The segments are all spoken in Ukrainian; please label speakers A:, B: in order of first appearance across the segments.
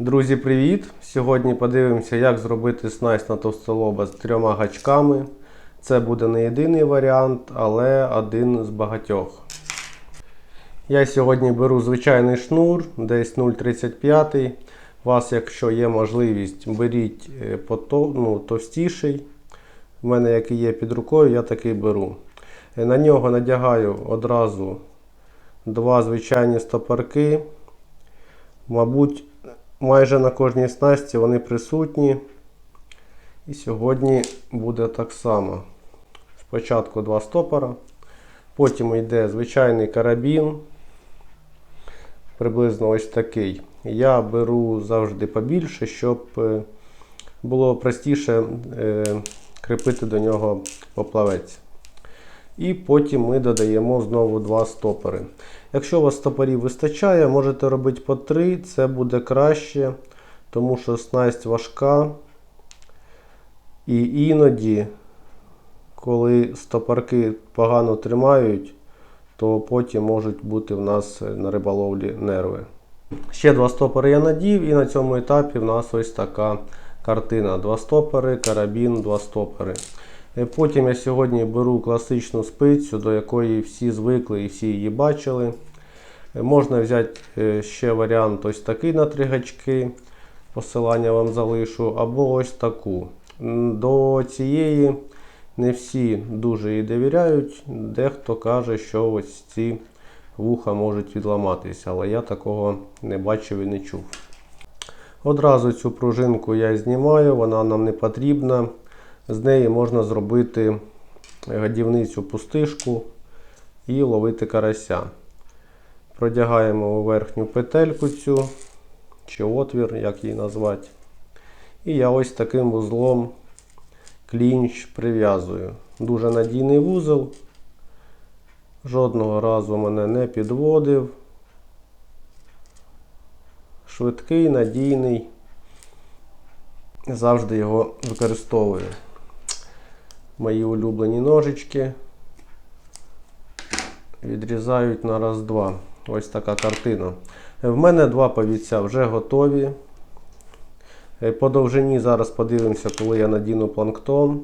A: Друзі, привіт! Сьогодні подивимося, як зробити снасть на товстолоба з трьома гачками. Це буде не єдиний варіант, але один з багатьох. Я сьогодні беру звичайний шнур, десь 0,35. У вас, якщо є можливість, беріть е, ну, товстіший. У мене який є під рукою, я такий беру. Е, На нього надягаю одразу два звичайні стопорки. Мабуть, майже на кожній снасті вони присутні. І сьогодні буде так само. Спочатку два стопора, потім йде звичайний карабін, приблизно ось такий. Я беру завжди побільше, щоб е, було простіше е, кріпити до нього поплавець. І потім ми додаємо знову два стопори. Якщо у вас стопорів вистачає, можете робити по три, це буде краще, тому що снасть важка. І іноді, коли стопорки погано тримають, то потім можуть бути в нас на риболовлі нерви. Ще два стопори я надів, і на цьому етапі в нас ось така картина. Два стопори, карабін, два стопори. Е, Потім я сьогодні беру класичну спицю, до якої всі звикли і всі її бачили. Е, Можна взяти е, ще варіант ось такий на три гачки. Посилання вам залишу, або ось таку. До цієї не всі дуже їй довіряють. Дехто каже, що ось ці вуха можуть відламатися, але я такого не бачив і не чув. Одразу цю пружинку я знімаю, вона нам не потрібна. З неї можна зробити годівницю пустишку і ловити карася. Продягаємо у верхню петельку цю, чи отвір, як її назвати. І я ось таким вузлом клінч прив'язую. Дуже надійний вузол. Жодного разу мене не підводив. Швидкий, надійний. Завжди його використовую. Мої улюблені ножички відрізають на раз-два. Ось така картина. В мене два повіця вже готові. Е, По довжині зараз подивимося, коли я надіну планктон.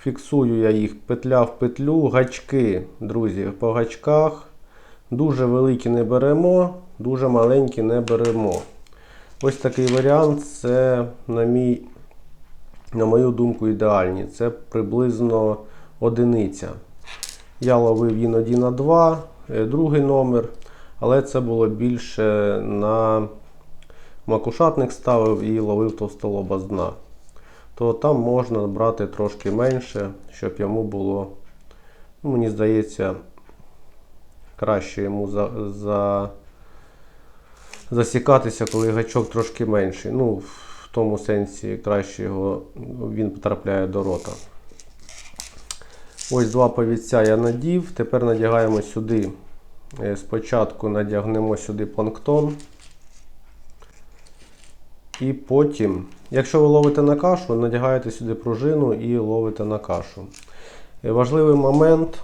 A: Фіксую я їх петля в петлю, гачки, друзі, по гачках. Дуже великі не беремо, дуже маленькі не беремо. Ось такий варіант, це, на, мій, на мою думку, ідеальний. Це приблизно одиниця. Я ловив іноді на 2, е, другий номер, але це було більше на макушатник ставив і ловив товстолоба з дна. То там можна брати трошки менше, щоб йому було, ну, мені здається, краще йому за, за, засікатися, коли гачок трошки менший. Ну, в тому сенсі краще його він потрапляє до рота. Ось два повідця я надів. Тепер надягаємо сюди. Е, Спочатку надягнемо сюди планктон. І потім, якщо ви ловите на кашу, надягаєте сюди пружину і ловите на кашу. Е, Важливий момент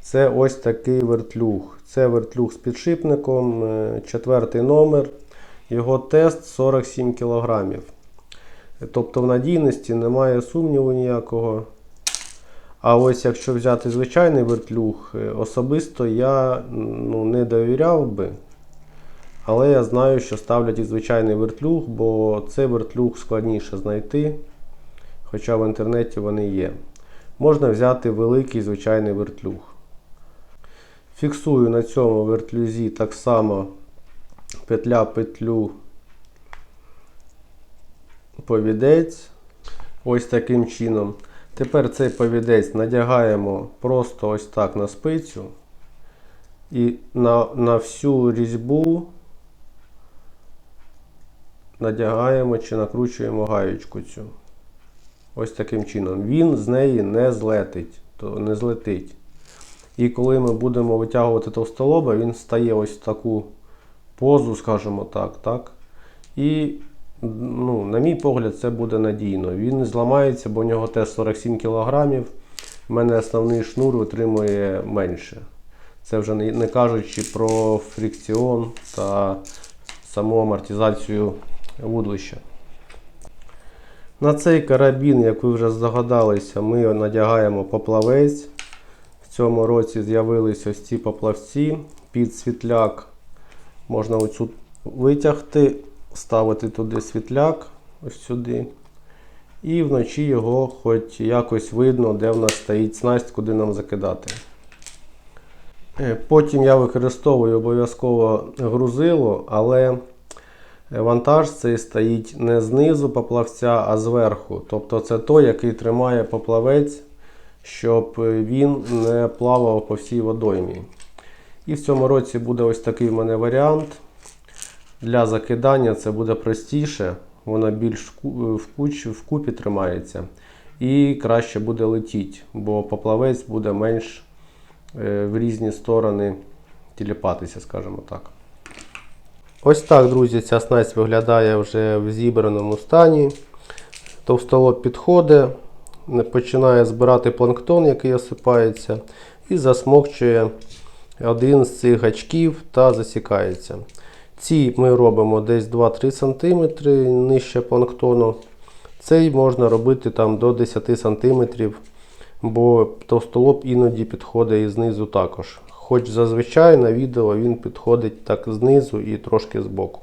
A: це ось такий вертлюг. Це вертлюг з підшипником, е, четвертий номер. Його тест 47 кг. Тобто в надійності немає сумніву ніякого. А ось якщо взяти звичайний вертлюг, е, особисто я ну, не довіряв би. Але я знаю, що ставлять і звичайний вертлюг, бо цей вертлюг складніше знайти. Хоча в інтернеті вони є. Можна взяти великий звичайний вертлюг. Фіксую на цьому вертлюзі так само петля петлю повідець. Ось таким чином. Тепер цей повідець надягаємо просто ось так на спицю. І на, на всю різьбу надягаємо чи накручуємо гаєчку цю. Ось таким чином. Він з неї не злетить. То не злетить. І коли ми будемо витягувати товстолоба, він стає ось в таку позу, скажімо так. так? І, ну, на мій погляд, це буде надійно. Він не зламається, бо у нього теж 47 кг. У мене основний шнур витримує менше. Це вже не, кажучи про фрикціон та саму амортизацію вудлища. На цей карабін, як ви вже здогадалися, ми надягаємо поплавець. В цьому році з'явились ось ці поплавці під світляк. Можна оцю витягти, ставити туди світляк, ось сюди. І вночі його хоч якось видно, де в нас стоїть снасть, куди нам закидати. Е, Потім я використовую обов'язково грузило, але вантаж цей стоїть не знизу поплавця, а зверху. Тобто це той, який тримає поплавець, щоб він не плавав по всій водоймі. І в цьому році буде ось такий в мене варіант. Для закидання це буде простіше, вона більш куч- вкупі тримається і краще буде летіти, бо поплавець буде менш е, в різні сторони тіліпатися, скажімо так. Ось так, друзі, ця снасть виглядає вже в зібраному стані. Товстолоб підходить, починає збирати планктон, який осипається, і засмокчує один з цих гачків та засікається. Ці ми робимо десь 2-3 см нижче планктону. Цей можна робити там до 10 см, бо товстолоб іноді підходить і знизу також. Хоч зазвичай на відео він підходить так знизу і трошки збоку.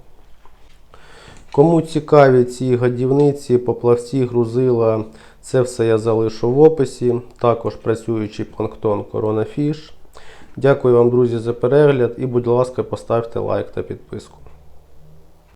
A: Кому цікаві ці годівниці, поплавці, грузила, це все я залишу в описі. Також працюючий планктон Fish. Дякую вам, друзі, за перегляд і, будь ласка, поставте лайк та підписку.